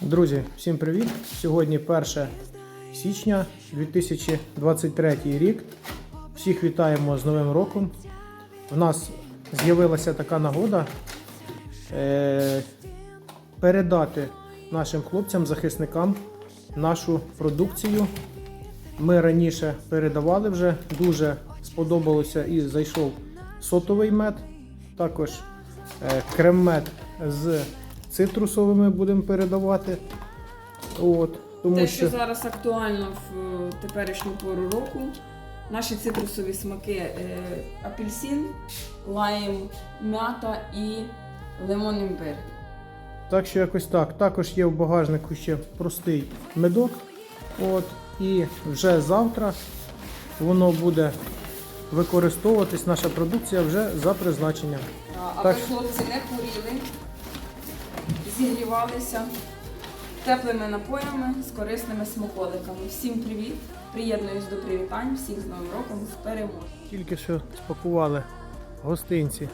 Друзі, всім привіт! Сьогодні 1 січня 2023 рік. Всіх вітаємо з Новим роком. У нас з'явилася така нагода е, передати нашим хлопцям, захисникам нашу продукцію. Ми раніше передавали вже, дуже сподобалося і зайшов сотовий мед, також е, крем-мед з цитрусовими будемо передавати. От, тому Те, що що зараз актуально в е, теперішню пору року. Наші цитрусові смаки е, апельсин, лайм, м'ята і лимон імбир. Так що якось так. Також є в багажнику ще простий медок. От, і вже завтра воно буде використовуватись, наша продукція вже за призначенням. А, Так. Аби хлопці не хворіли, зігрівалися теплими напоями з корисними смаколиками. Всім привіт! Приєднуюсь до привітань, всіх з Новим роком, з перемогою. Тільки що спакували гостинці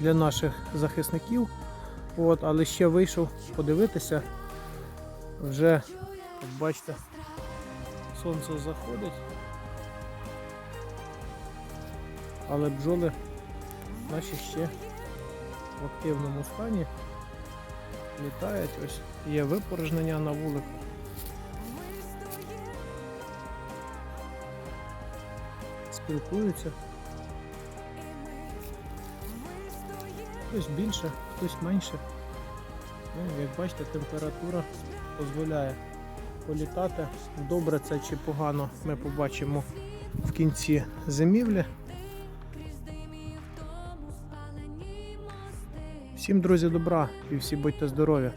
для наших захисників. От, але ще вийшов подивитися. Вже, як бачите, сонце заходить. Але бджоли наші ще в активному стані. Літають, ось є випорожнення на вулику. Спілкуються. Хтось більше, хтось менше. Ну, як бачите, температура дозволяє політати. Добре це чи погано ми побачимо в кінці зимівлі. Всім друзі добра і всі будьте здорові.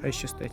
Хай щастить.